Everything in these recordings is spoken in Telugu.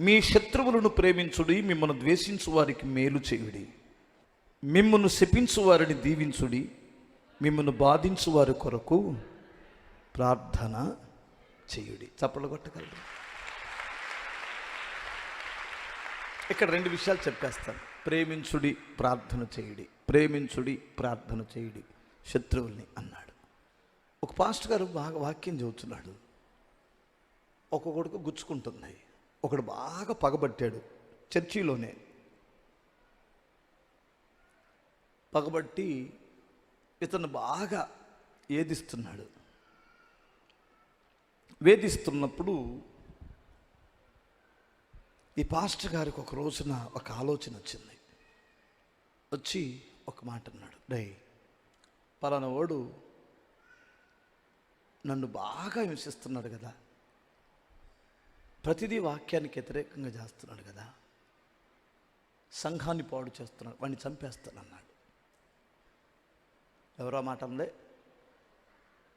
మీ శత్రువులను ప్రేమించుడి మిమ్మల్ని ద్వేషించు వారికి మేలు చేయుడి. మిమ్మల్ని శపించు వారిని దీవించుడి మిమ్మల్ని బాధించు వారి కొరకు ప్రార్థన చేయుడి. చప్పలు కొట్టగలరు. ఇక్కడ రెండు విషయాలు చెప్పేస్తాను. ప్రేమించుడి ప్రార్థన చేయుడి. ప్రేమించుడి ప్రార్థన చేయుడి. శత్రువుల్ని అన్నాడు. ఒక పాస్ట్ గారు బాగా వాక్యం చదువుతున్నాడు. ఒక్కొక్కడికి గుచ్చుకుంటున్నాయి ఒకడు బాగా పగబట్టాడు చర్చిలోనే. పగబట్టి ఇతను బాగా ఏదిస్తున్నాడు. వేధిస్తున్నప్పుడు ఈ పాస్టర్ గారికి ఒక రోజున ఒక ఆలోచన వచ్చింది. వచ్చి ఒక మాట అన్నాడు డై పలానా వాడు నన్ను బాగా హింసిస్తున్నాడు కదా ప్రతిదీ వాక్యానికి వ్యతిరేకంగా చేస్తున్నాడు కదా. సంఘాన్ని పాడు చేస్తున్నాడు వాడిని చంపేస్తానన్నాడు ఎవరో మాట ఉందే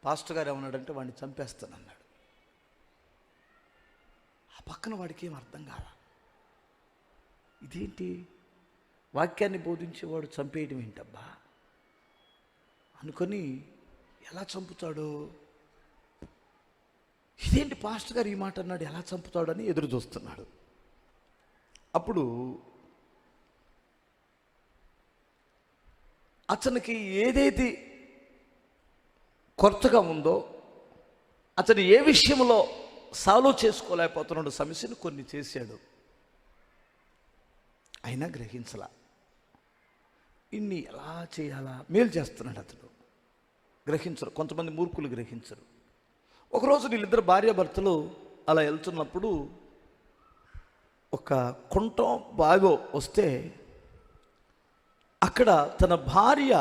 పాస్టర్ గారు ఏమన్నాడంటే వాడిని చంపేస్తానన్నాడు ఆ పక్కన వాడికి ఏం అర్థం కాల? ఇదేంటి? వాక్యాన్ని బోధించేవాడు చంపేయడం ఏంటబ్బా? అనుకొని ఎలా చంపుతాడో? ఇదేంటి పాస్టర్ గారు ఈ మాట అన్నాడు? ఎలా చంపుతాడని ఎదురు చూస్తున్నాడు. అప్పుడు అతనికి ఏదైతే కొరతగా ఉందో అతను ఏ విషయంలో సాల్వ్ చేసుకోలేకపోతున్నాడు సమస్యను కొన్ని చేశాడు. అయినా గ్రహించలా. ఇన్ని ఎలా చేయాలా? మేలు చేస్తున్నాడు అతడు. గ్రహించరు. కొంతమంది మూర్ఖులు గ్రహించరు. ఒకరోజు వీళ్ళిద్దరు భార్యాభర్తలు అలా వెళ్తున్నప్పుడు ఒక కుంటం బాగో వస్తే అక్కడ తన భార్య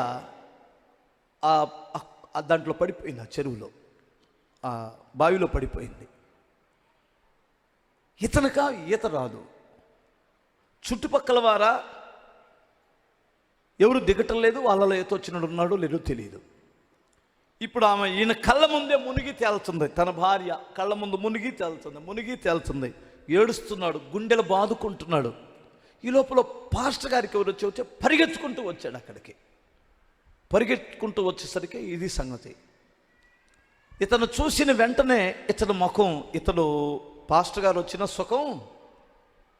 ఆ దాంట్లో పడిపోయింది ఆ చెరువులో. ఆ బావిలో పడిపోయింది. ఇతనక ఈత రాదు. చుట్టుపక్కల వారా ఎవరు దిగటం లేదు వాళ్ళలో ఈత వచ్చినట్టున్నాడో లేదో తెలియదు ఇప్పుడు ఆమె ఈయన కళ్ళ ముందే మునిగి తేల్చుంది తన భార్య కళ్ళ ముందు మునిగి తేల్చుంది మునిగి తేల్చుంది ఏడుస్తున్నాడు గుండెలు బాదుకుంటున్నాడు. ఈ లోపల పాస్టర్ గారికి ఎవరు వచ్చి వచ్చి పరిగెత్తుకుంటూ వచ్చాడు అక్కడికి. పరిగెత్తుకుంటూ వచ్చేసరికి ఇది సంగతి. ఇతను చూసిన వెంటనే ఇతని ముఖం ఇతను పాస్టర్ గారు వచ్చిన సుఖం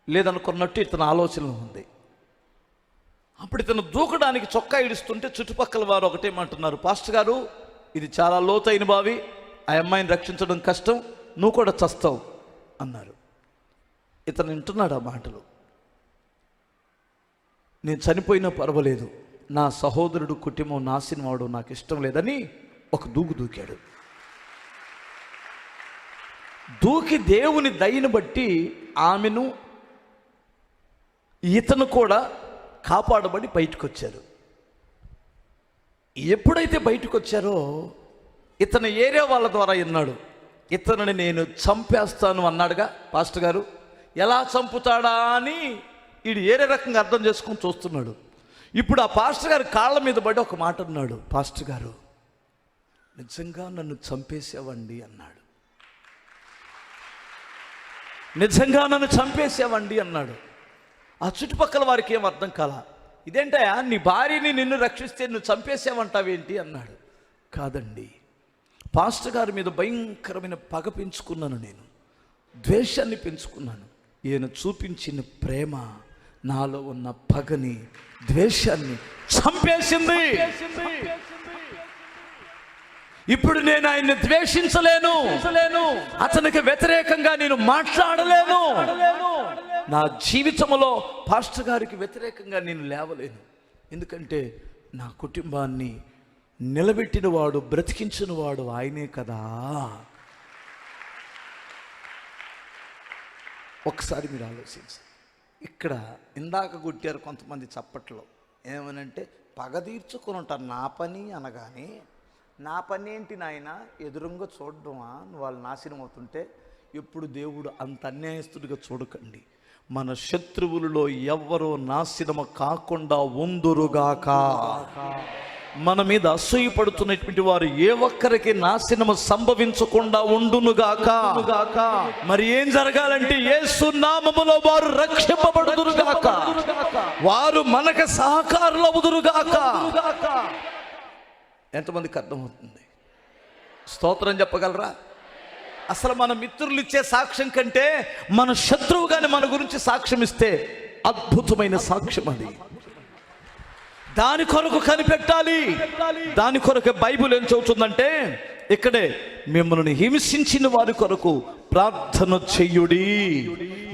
లేదనుకున్నట్టు ఇతని ఆలోచన ఉంది. అప్పుడు ఇతను దూకడానికి చొక్కా ఇడుస్తుంటే చుట్టుపక్కల వారు ఒకటేమంటున్నారు పాస్టర్ గారు ఇది చాలా లోతైన బావి ఆ అమ్మాయిని రక్షించడం కష్టం నువ్వు కూడా చస్తావు అన్నారు. ఇతను వింటున్నాడు ఆ మాటలు. నేను చనిపోయినా పర్వాలేదు. నా సహోదరుడు కుటుంబం నాసినవాడు నాకు ఇష్టం లేదని ఒక దూకు దూకాడు. దూకి దేవుని దయను బట్టి ఆమెను ఇతను కూడా కాపాడబడి బయటకు వచ్చారు ఎప్పుడైతే బయటకు వచ్చారో ఇతను ఏరియా వాళ్ళ ద్వారా విన్నాడు. ఇతనిని నేను చంపేస్తాను అన్నాడుగా పాస్టర్ గారు. ఎలా చంపుతాడా అని వీడు ఏరే రకంగా అర్థం చేసుకుని చూస్తున్నాడు. ఇప్పుడు ఆ పాస్టర్ గారు కాళ్ళ మీద పడి ఒక మాట అన్నాడు. పాస్టర్ గారు నిజంగా నన్ను చంపేసావండి అన్నాడు. నిజంగా నన్ను చంపేసావండి అన్నాడు. ఆ చుట్టుపక్కల వారికి ఏం అర్థం కాలా? ఇదేంటయా నీ భార్యని నిన్ను రక్షిస్తే నువ్వు చంపేసావంటావేంటి అన్నాడు. కాదండి. పాస్టర్ గారి మీద భయంకరమైన పగ పెంచుకున్నాను నేను. ద్వేషాన్ని పెంచుకున్నాను. ఈయన చూపించిన ప్రేమ నాలో ఉన్న పగని ద్వేషాన్ని చంపేసింది. ఇప్పుడు నేను ఆయన్ని ద్వేషించలేను. అతనికి వ్యతిరేకంగా నేను మాట్లాడలేను. నా జీవితంలో పాస్టర్ గారికి వ్యతిరేకంగా నేను లేవలేను. ఎందుకంటే నా కుటుంబాన్ని నిలబెట్టినవాడు బ్రతికించినవాడు ఆయనే కదా. ఒకసారి మీరు ఆలోచించండి. ఇక్కడ ఇందాక కొట్టారు కొంతమంది చప్పట్లో. ఏమనంటే పగ తీర్చుకొని ఉంటారు నా పని అనగానే నా పని ఏంటి నాయన? ఎదురుంగా చూడడమా? వాళ్ళు నాశనం అవుతుంటే ఎప్పుడు దేవుడు అంత అన్యాయస్తుడిగా చూడకండి. మన శత్రువులలో ఎవ్వరూ నాశనము కాకుండా ఉందురుగాక. మన మీద అసూయపడుతున్నటువంటి వారు ఏ ఒక్కరికి నాశనము సంభవించకుండా ఉండునుగాక. మరి ఏం జరగాలంటే యేసు నామములో వారు రక్షింపబడుదురుగాక. వారు మనకు సహకారులు అవుదురుగాక ఎంతమందికి అర్థమవుతుంది? స్తోత్రం చెప్పగలరా? అసలు మన మిత్రులు ఇచ్చే సాక్ష్యం కంటే మన శత్రువు కానీ మన గురించి సాక్ష్యం ఇస్తే అద్భుతమైన సాక్ష్యం అది. దాని కొరకు కనిపెట్టాలి. దాని కొరకు బైబిల్ ఏం చెబుతుందంటే ఇక్కడే మిమ్మల్ని హింసించిన వారి కొరకు ప్రార్థన చెయ్యుడి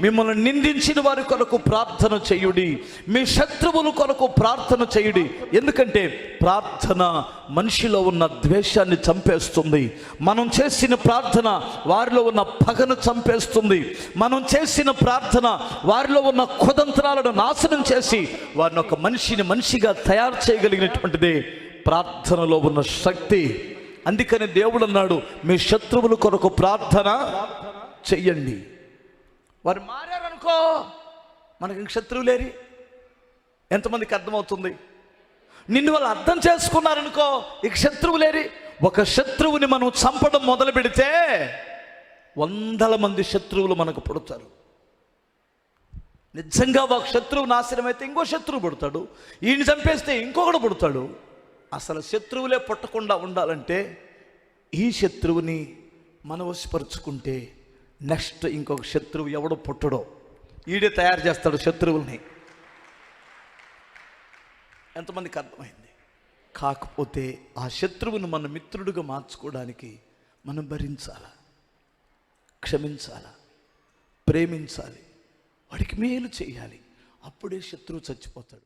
మిమ్మల్ని నిందించిన వారి కొరకు ప్రార్థన చెయ్యుడి మీ శత్రువుల కొరకు ప్రార్థన చేయుడి. ఎందుకంటే ప్రార్థన మనిషిలో ఉన్న ద్వేషాన్ని చంపేస్తుంది. మనం చేసిన ప్రార్థన వారిలో ఉన్న పగను చంపేస్తుంది. మనం చేసిన ప్రార్థన వారిలో ఉన్న కుతంత్రాలను నాశనం చేసి వారిని ఒక మనిషిని మనిషిగా తయారు చేయగలిగినటువంటిదే ప్రార్థనలో ఉన్న శక్తి. అందుకని దేవుడు అన్నాడు మీ శత్రువుల కొరకు ప్రార్థన చెయ్యండి. వారు మారారనుకో మనకి ఇంక శత్రువు లేరి. ఎంతమందికి అర్థమవుతుంది? నిన్ను వాళ్ళు అర్థం చేసుకున్నారనుకో ఇక శత్రువు లేరి. ఒక శత్రువుని మనం చంపడం మొదలు పెడితే వందల మంది శత్రువులు మనకు పుడతారు. నిజంగా ఒక శత్రువు నాశనం అయితే ఇంకో శత్రువు పుడతాడు. ఈయన చంపేస్తే ఇంకొకడు పుడతాడు. అసలు శత్రువులే పుట్టకుండా ఉండాలంటే ఈ శత్రువుని మన వశపరుచుకుంటే నెక్స్ట్ ఇంకొక శత్రువు ఎవడు పుట్టడో. ఈడే తయారు చేస్తాడు శత్రువుల్ని. ఎంతమందికి అర్థమైంది? కాకపోతే ఆ శత్రువును మన మిత్రుడిగా మార్చుకోవడానికి మనం భరించాలా క్షమించాలా ప్రేమించాలి వాడికి మేలు చేయాలి. అప్పుడే శత్రువు చచ్చిపోతాడు.